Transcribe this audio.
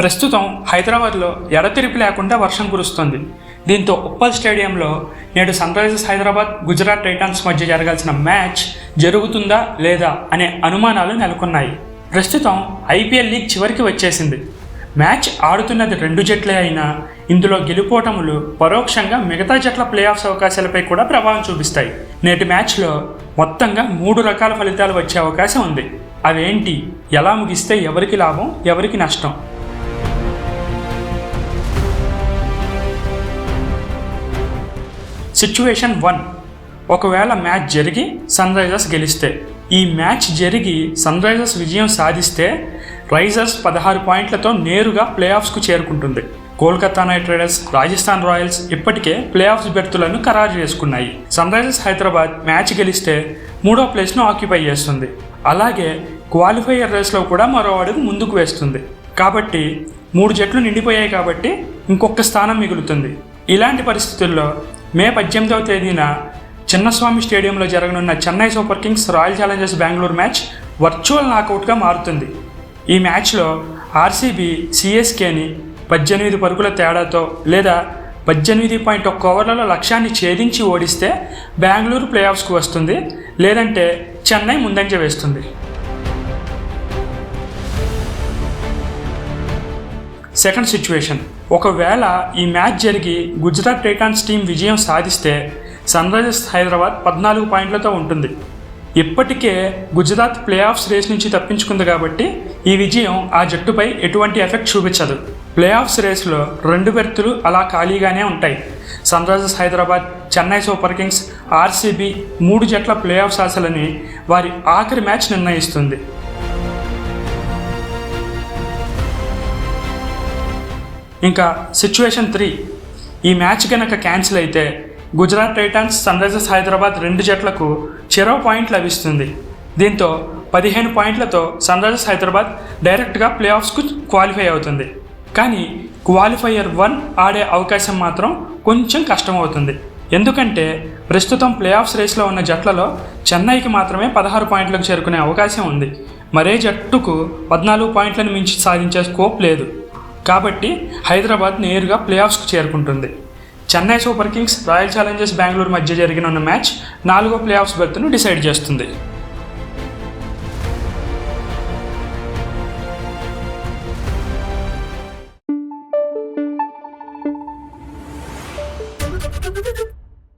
ప్రస్తుతం హైదరాబాద్లో ఎడతెరిపి లేకుండా వర్షం కురుస్తోంది. దీంతో ఉప్పల్ స్టేడియంలో నేడు Sunrisers Hyderabad Gujarat Titans మధ్య జరగాల్సిన మ్యాచ్ జరుగుతుందా లేదా అనే అనుమానాలు నెలకొన్నాయి. ప్రస్తుతం ఐపీఎల్ లీగ్ చివరికి వచ్చేసింది. మ్యాచ్ ఆడుతున్నది రెండు జట్లే అయినా ఇందులో గెలుపోటములు పరోక్షంగా మిగతా జట్ల ప్లే ఆఫ్స్ అవకాశాలపై కూడా ప్రభావం చూపిస్తాయి. నేటి మ్యాచ్లో మొత్తంగా మూడు రకాల ఫలితాలు వచ్చే అవకాశం ఉంది. అవేంటి? ఎలా ముగిస్తే ఎవరికి లాభం? ఎవరికి నష్టం? Situation one. ఒకవేళ మ్యాచ్ జరిగి సన్ రైజర్స్ గెలిస్తే. ఈ మ్యాచ్ జరిగి సన్ రైజర్స్ విజయం సాధిస్తే రైజర్స్ పదహారు పాయింట్లతో నేరుగా ప్లే ఆఫ్స్కు చేరుకుంటుంది. Kolkata Knight Riders Rajasthan Royals ఇప్పటికే ప్లే ఆఫ్స్ బెర్తులను ఖరారు చేసుకున్నాయి. సన్ రైజర్స్ హైదరాబాద్ మ్యాచ్ గెలిస్తే మూడో ప్లేస్ను ఆక్యుపై చేస్తుంది. అలాగే క్వాలిఫైయర్ రేస్లో కూడా మరో అడుగు ముందుకు వేస్తుంది. కాబట్టి మూడు జట్లు నిండిపోయాయి కాబట్టి ఇంకొక స్థానం మిగులుతుంది. ఇలాంటి పరిస్థితుల్లో మే పద్దెనిమిదవ తేదీన చిన్నస్వామి స్టేడియంలో జరగనున్న Chennai Super Kings Royal Challengers Bengaluru match virtual నాకౌట్గా మారుతుంది. ఈ మ్యాచ్లో ఆర్సీబీ సిఎస్కేని పద్దెనిమిది పరుగుల తేడాతో లేదా పద్దెనిమిది పాయింట్ ఒక్క ఓవర్లలో లక్ష్యాన్ని ఛేదించి ఓడిస్తే బెంగళూరు ప్లే ఆఫ్స్కు వస్తుంది లేదంటే చెన్నై ముందంజ వేస్తుంది. Second situation. ఒకవేళ ఈ మ్యాచ్ జరిగి గుజరాత్ టైటాన్స్ టీం విజయం సాధిస్తే సన్ రైజర్స్ హైదరాబాద్ పద్నాలుగు పాయింట్లతో ఉంటుంది. ఇప్పటికే గుజరాత్ ప్లే ఆఫ్స్ రేస్ నుంచి తప్పించుకుంది కాబట్టి ఈ విజయం ఆ జట్టుపై ఎటువంటి ఎఫెక్ట్ చూపించదు. ప్లే ఆఫ్స్ రేస్లో రెండు బెర్తులు అలా ఖాళీగానే ఉంటాయి. Sunrisers Hyderabad Chennai Super Kings RCB మూడు జట్ల ప్లే ఆఫ్స్ ఆశలని వారి ఆఖరి మ్యాచ్ నిర్ణయిస్తుంది. ఇంకా సిచ్యువేషన్ త్రీ. ఈ మ్యాచ్ కనుక క్యాన్సిల్ అయితే Gujarat Titans Sunrisers Hyderabad రెండు జట్లకు చెరో పాయింట్ లభిస్తుంది. దీంతో పదిహేను పాయింట్లతో సన్ రైజర్స్ హైదరాబాద్ డైరెక్ట్గా ప్లే ఆఫ్స్కు క్వాలిఫై అవుతుంది. కానీ క్వాలిఫైయర్ వన్ ఆడే అవకాశం మాత్రం కొంచెం కష్టమవుతుంది ఎందుకంటే ప్రస్తుతం ప్లే ఆఫ్స్ రేస్లో ఉన్న జట్లలో చెన్నైకి మాత్రమే పదహారు పాయింట్లకు చేరుకునే అవకాశం ఉంది. మరే జట్టుకు పద్నాలుగు పాయింట్లను మించి సాధించే స్కోప్ లేదు. కాబట్టి హైదరాబాద్ నేరుగా ప్లే ఆఫ్స్కు చేరుకుంటుంది Chennai Super Kings Royal Challengers Bengaluru మధ్య జరిగిన మ్యాచ్ నాలుగో ప్లే ఆఫ్స్ బెర్త్ను డిసైడ్ చేస్తుంది